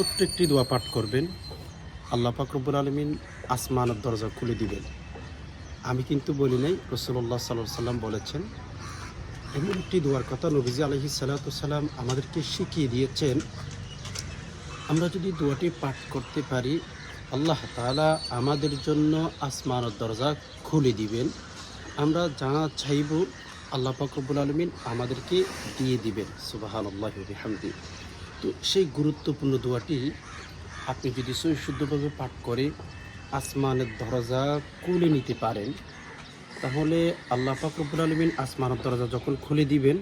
ছোট্ট একটি দোয়া পাঠ করবেন। আল্লাহ পাকরবুল আলমিন আসমানের দরজা খুলে দিবেন। আমি কিন্তু বলি নাই রসুল্লাহ সাল্লাহ সাল্লাম বলেছেন, এমন একটি দোয়ার কথা নবীজি আলহি সাল্লাম আমাদেরকে শিখিয়ে দিয়েছেন। আমরা যদি দোয়াটি পাঠ করতে পারি, আল্লাহ তাআলা আমাদের জন্য আসমানের দরজা খুলে দিবেন। আমরা যা চাইব আল্লাহ পাকরবুল আলমিন আমাদেরকে দিয়ে দিবেন। সুবাহ আল্লাহ হামদি তো সেই গুরুত্বপূর্ণ দোয়াটি আপনি যদি শুদ্ধভাবে পাঠ করে আসমানের দরজা খুলে নিতে পারেন, তাহলে আল্লাহ পাকরবুল আলমিন আসমানের দরজা যখন খুলে দিবেন,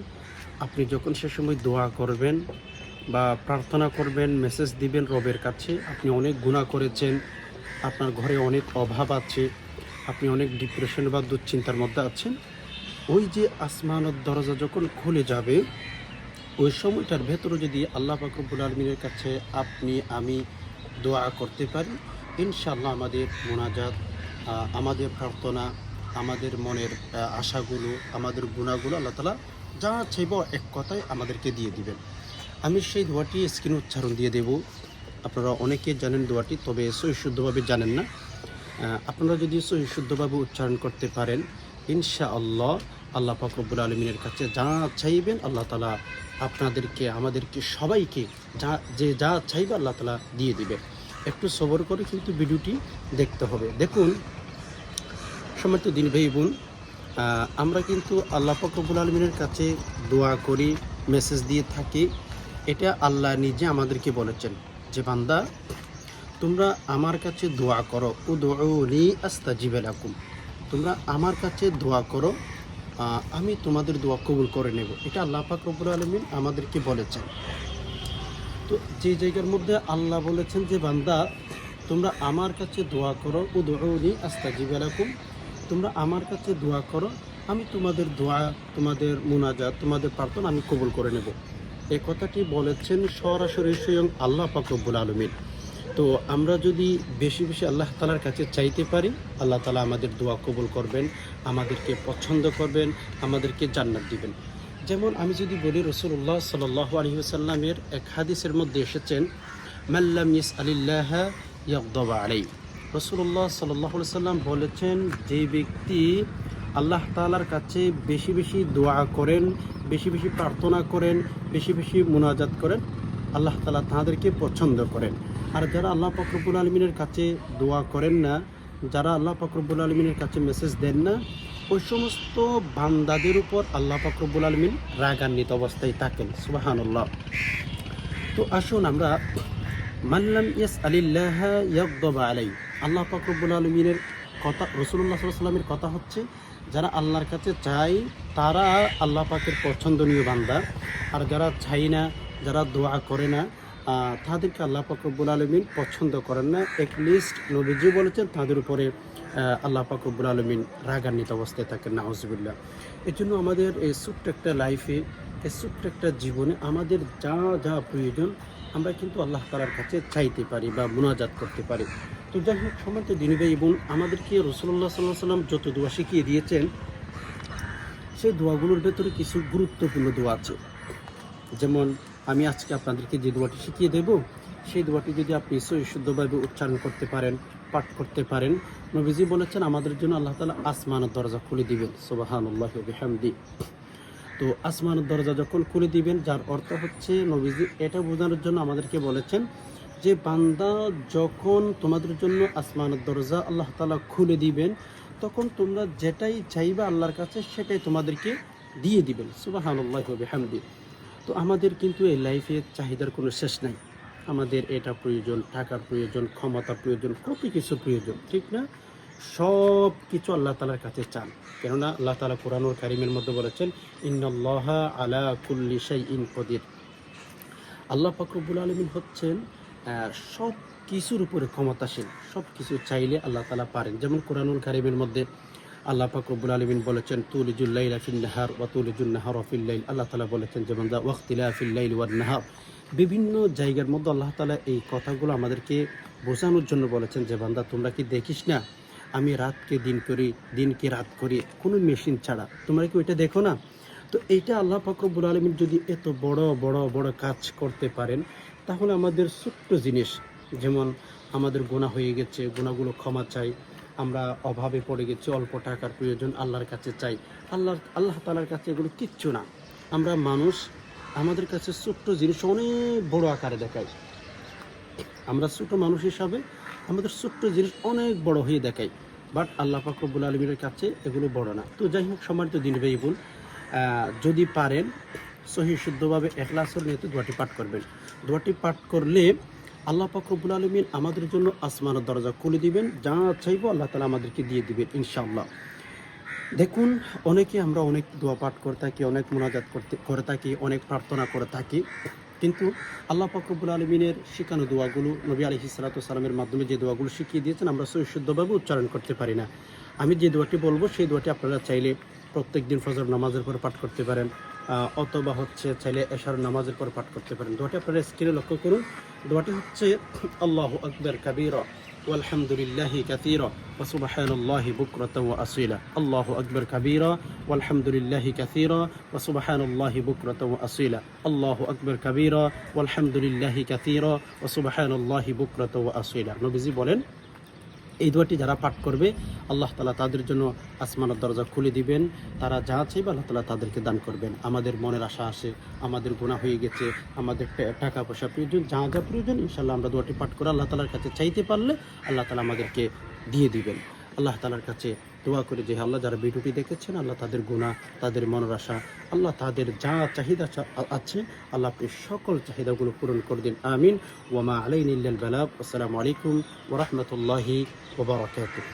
আপনি যখন সে সময় দোয়া করবেন বা প্রার্থনা করবেন, মেসেজ দিবেন রবের কাছে, আপনি অনেক গুণা করেছেন, আপনার ঘরে অনেক অভাব আছে, আপনি অনেক ডিপ্রেশন বা দুশ্চিন্তার মধ্যে আছেন, ওই যে আসমানের দরজা যখন খুলে যাবে ওই সময়টার ভেতরে যদি আল্লাহ পাকরবুল আলমিনের কাছে আপনি, আমি দোয়া করতে পারি ইনশাল্লাহ আমাদের মোনাজাত আমাদের প্রার্থনা, আমাদের মনের আশাগুলো, আমাদের গুণাগুলো আল্লাহ তালা যা চাইব এক কথায় আমাদেরকে দিয়ে দিবেন। আমি সেই দোয়াটি স্ক্রিন উচ্চারণ দিয়ে দেব। আপনারা অনেকে জানেন দোয়াটি, তবে সহিশুদ্ধভাবে জানেন না। আপনারা যদি সহি শুদ্ধভাবে উচ্চারণ করতে পারেন ইনশা আল্লাহ আল্লাহ আলমিনের কাছে যা চাইবেন আল্লাহ তালা আপনাদেরকে, আমাদেরকে সবাইকে যা, যে যা চাইবে আল্লাহ তালা দিয়ে দিবে। একটু সবর করে কিন্তু ভিডিওটি দেখতে হবে। দেখুন সময় দিন ভাই বোন আমরা কিন্তু আল্লাহ ফকরবুল আলমিনের কাছে দোয়া করি, মেসেজ দিয়ে থাকি। এটা আল্লাহ নিজে আমাদেরকে বলেছেন যে, বান্দা, তোমরা আমার কাছে দোয়া করো। ও দোনি আস্তা জিবেলাকুম তোমরা আমার কাছে দোয়া করো আমি তোমাদের দোয়া কবুল করে নেব। এটা আল্লাহ পাক রব্বুল আলমিন আমাদেরকে বলেছেন। তো যে জায়গার মধ্যে আল্লাহ বলেছেন যে, বান্দা, তোমরা আমার কাছে দোয়া করো ও আস্তা জিবেলাকুম তোমরা আমার কাছে দোয়া করো, আমি তোমাদের দোয়া, তোমাদের মুনাজাত, তোমাদের প্রার্থনা আমি কবুল করে নেব। এই কথাটি বলেছেন সরাসরি স্বয়ং আল্লাহ পাকরবুল আলমিন। তো আমরা যদি বেশি বেশি আল্লাহ তালার কাছে চাইতে পারি, আল্লাহ তালা আমাদের দোয়া কবুল করবেন, আমাদেরকে পছন্দ করবেন, আমাদেরকে জান্নাত দিবেন। যেমন আমি যদি বলি রসুল্লাহ সাল্লাহ আলহিহাসাল্লামের এক হাদিসের মধ্যে এসেছেন মাল্লাম ইস আলিল্লাহ ইয়াকদবা আলাই রসুল্লাহ সাল্লাহ সাল্লাম বলেছেন, যে ব্যক্তি আল্লাহ তালার কাছে বেশি বেশি দোয়া করেন, বেশি বেশি প্রার্থনা করেন, বেশি বেশি মোনাজাত করেন, আল্লাহ তালা তাদেরকে পছন্দ করেন। আর যারা আল্লাহ ফকরবুল আলমিনের কাছে দোয়া করেন না, যারা আল্লাহ ফকরবুল আলমিনের কাছে মেসেজ দেন না, ওই সমস্ত বান্দাদের উপর আল্লাহ ফকরবুল আলমিন রাগান্বিত অবস্থায় থাকেন। সুবাহানুল্লাহ। তো আসুন আমরা মাল্লাম ইয়াস আলিল্লাহ ইয়াকদবা আলাই আল্লাহ ফকরবুল আলমিনের কথা রসুল্লাহ সাল্লামের কথা হচ্ছে, যারা আল্লাহর কাছে চায়, তারা আল্লাহ পাকের পছন্দনীয় বান্দা। আর যারা চাই না, যারা দোয়া করে না তাদেরকে আল্লাহ পাকরবুল আলমিন পছন্দ করেন না। এক লিস্ট নবীজি বলেছেন তাদের উপরে আল্লাহ পাকরবুল আলমিন রাগান্বিত অবস্থায় থাকেন নাহজবিল্লা এর জন্য আমাদের এই ছোট্ট একটা লাইফে এই ছোট্ট একটা জীবনে আমাদের যা যা প্রয়োজন, আমরা কিন্তু আল্লাহ তালার কাছে চাইতে পারি বা মোনাজাত করতে পারি। তো যাই হোক সময় দিনী ভাই এবং আমাদেরকে রসুল্লাহ সাল্লাহ সাল্লাম যত দোয়া শিখিয়ে দিয়েছেন, সেই দোয়াগুলোর ভেতরে কিছু গুরুত্বপূর্ণ দোয়া আছে। যেমন আমি আজকে আপনাদেরকে যে দোয়াটি শিখিয়ে দেব, সেই দোয়াটি যদি আপনি শুদ্ধভাবে উচ্চারণ করতে পারেন, পাঠ করতে পারেন, নবীজি বলেছেন, আমাদের জন্য আল্লাহ তালা আসমানের দরজা খুলে দিবেন। সোবাহানুল্লাহ বিহামদি। তো আসমানের দরজা যখন খুলে দিবেন, যার অর্থ হচ্ছে, নবীজি এটা বোঝানোর জন্য আমাদেরকে বলেছেন যে, বান্দা যখন তোমাদের জন্য আসমানের দরজা আল্লাহ তালা খুলে দিবেন, তখন তোমরা যেটাই চাইবে আল্লাহর কাছে, সেটাই তোমাদেরকে দিয়ে দিবেন। সুবাহানুল্লাহ বিহামদি। তো আমাদের কিন্তু এই লাইফে চাহিদার কোনো শেষ নাই। আমাদের এটা প্রয়োজন, টাকার প্রয়োজন ক্ষমতা প্রয়োজন কত কিছু প্রয়োজন, ঠিক না? সব কিছু আল্লাহ তালার কাছে চান। কেননা আল্লাহ তালা কোরআনুল কারিমের মধ্যে বলেছেন ইন্নআল্লাহ আলা কুল্লি শাই ইন কদির। আল্লাহ ফকরবুল আলমিন হচ্ছেন সব কিছুর উপরে ক্ষমতাশীল। সব কিছু চাইলে আল্লাহ তালা পারেন। যেমন কোরআনুল কারিমের মধ্যে আল্লাহ ফাকরবুল আলমিন বলেছেন তুলিজুল্লাইল আফিল্লাহার ওয়া তুলিজুন্নাহার অফিল্লাইল আল্লাহ তালা বলেছেন যেমন দা ওয়াক্তিলা আফিল্লাইল ওয়ান নাহার। বিভিন্ন জায়গার মধ্যে আল্লাহ তালা এই কথাগুলো আমাদেরকে বোঝানোর জন্য বলেছেন যে, বান্দা, তোমরা কি দেখিস না, আমি রাতকে দিন করি, দিনকে রাত করি, কোনো মেশিন ছাড়া। তোমরা কি ওইটা দেখো না? তো এইটা আল্লাহ ফাকরবুল আলমিন যদি এত বড় বড় বড় কাজ করতে পারেন, তাহলে আমাদের ছোট্ট জিনিস, যেমন আমাদের গোনা হয়ে গেছে গোনাগুলো ক্ষমা চাই আমরা অভাবে পড়ে গেছি, অল্প টাকার প্রয়োজন আল্লাহর কাছে চাই। আল্লাহ আল্লাহ তালার কাছে এগুলো কিচ্ছু না। আমরা মানুষ, আমাদের কাছে ছোট্ট জিনিস অনেক বড় আকারে দেখাই আমরা ছোট মানুষ হিসাবে আমাদের ছোট্ট জিনিস অনেক বড় হয়ে দেখাই বাট আল্লাহ ফাকরবুল আলমীর কাছে এগুলো বড় না। তো যাই হোক, সম্মানিত দিন ভাই বোন যদি পারেন, সহি শুদ্ধভাবে একলাসের নিয়ে দোয়াটি পাঠ করবেন। দোয়াটি পাঠ করলে আল্লাহ ফাকরবুল আলমিন আমাদের জন্য আসমানের দরজা খুলে দিবেন। যা চাইব আল্লাহ তালা আমাদেরকে দিয়ে দিবেন ইনশাআল্লাহ। দেখুন, অনেকে আমরা অনেক দোয়া পাঠ করে থাকি, অনেক মোনাজাত করতে, করে থাকি, অনেক প্রার্থনা করে থাকি। কিন্তু আল্লাহ ফাকরবুল আলমিনের শেখানো দোয়াগুলো নবী আলহি সালাতামের মাধ্যমে যে দোয়াগুলো শিখিয়ে দিয়েছেন, আমরা শুদ্ধভাবে উচ্চারণ করতে পারি না। আমি যে দোয়াটি বলব, সেই দোয়াটি আপনারা চাইলে প্রত্যেক দিন ফজর নামাজের পরে পাঠ করতে পারেন। অথবা হচ্ছে চাইলে এশার নামাজের পরে পাঠ করতে পারেন দোয়াটি আপনারা স্ক্রিনে লক্ষ্য করুন দোয়াটি হচ্ছে আল্লাহ আকবর কাবির والحمد لله كثيرا وسبحان الله بكرة وأصيلا الله أكبر كبيرا والحمد لله كثيرا وسبحان الله بكرة وأصيلا الله أكبر كبيرا والحمد لله كثيرا وسبحان الله بكرة وأصيلا নবীজি বলেন এই দোয়াটি যারা পাঠ করবে, আল্লাহ তালা তাদের জন্য আসমানের দরজা খুলে দিবেন। তারা যা চাইবে আল্লাহ তালা তাদেরকে দান করবেন। আমাদের মনের আশা আসে আমাদের গুণা হয়ে গেছে, আমাদের টাকা পয়সা প্রয়োজন, যা যা প্রয়োজন ইনশাল্লাহ আমরা দোয়াটি পাঠ করে আল্লাহ তালার কাছে চাইতে পারলে আল্লাহ তালা আমাদেরকে দিয়ে দিবেন। আল্লাহ তালার কাছে দোয়া করে যে আল্লাহ যারা ভিডিওটি দেখেছেন, আল্লাহ তাদের গুণা তাদের মনের আশা, আল্লাহ তাদের যা চাহিদা আছে, আল্লাহ আপনি সকল চাহিদাগুলো পূরণ করে দিন। আমিন। ওয়ামা আলাইন ইল্লাল আসসালামু আলাইকুম ওরহমতুল্লাহি ওবরাকাতুহ